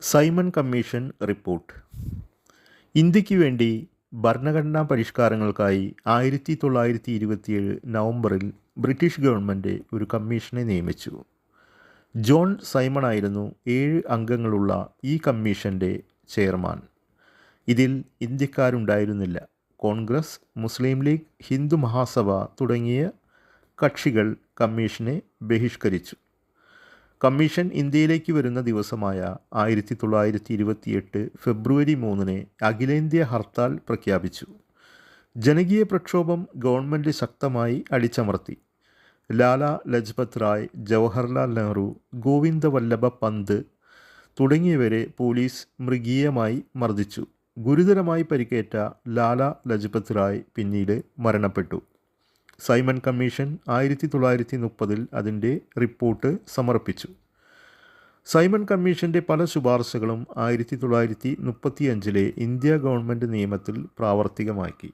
Simon commission report. ഇന്ത്യയ്ക്ക് വേണ്ടി ഭരണഘടനാ പരിഷ്കാരങ്ങൾക്കായി ആയിരത്തി തൊള്ളായിരത്തി ഇരുപത്തിയേഴ് നവംബറിൽ ബ്രിട്ടീഷ് ഗവൺമെന്റ് ഒരു കമ്മീഷനെ നിയമിച്ചു. ജോൺ സൈമൺ ആയിരുന്നു ഏഴ് അംഗങ്ങളുള്ള ഈ കമ്മീഷന്റെ ചെയർമാൻ. ഇതിൽ ഇന്ത്യക്കാരുണ്ടായിരുന്നില്ല. കോൺഗ്രസ് മുസ്ലിം ലീഗ് ഹിന്ദു മഹാസഭ തുടങ്ങിയ കക്ഷികൾ കമ്മീഷനെ ബഹിഷ്കരിച്ചു. കമ്മീഷൻ ഇന്ത്യയിലേക്ക് വരുന്ന ദിവസമായ ആയിരത്തി തൊള്ളായിരത്തി ഇരുപത്തിയെട്ട് ഫെബ്രുവരി മൂന്നിന് അഖിലേന്ത്യാ ഹർത്താൽ പ്രഖ്യാപിച്ചു. ജനകീയ പ്രക്ഷോഭം ഗവൺമെന്റ് ശക്തമായി അടിച്ചമർത്തി. ലാല ലജ്പത് റായ് ജവഹർലാൽ നെഹ്റു ഗോവിന്ദ വല്ലഭ പന്ത് തുടങ്ങിയവരെ പോലീസ് മൃഗീയമായി മർദ്ദിച്ചു. ഗുരുതരമായി പരിക്കേറ്റ ലാല ലജ്പത് റായ് പിന്നീട് മരണപ്പെട്ടു. സൈമൺ കമ്മീഷൻ ആയിരത്തി തൊള്ളായിരത്തി മുപ്പതിൽ അതിന്റെ റിപ്പോർട്ട് സമർപ്പിച്ചു. സൈമൺ കമ്മീഷന്റെ പല ശുപാർശകളും ആയിരത്തി തൊള്ളായിരത്തി മുപ്പത്തി അഞ്ചിലെ ഇന്ത്യ ഗവൺമെന്റ് നിയമത്തിൽ പ്രാവർത്തികമാക്കി.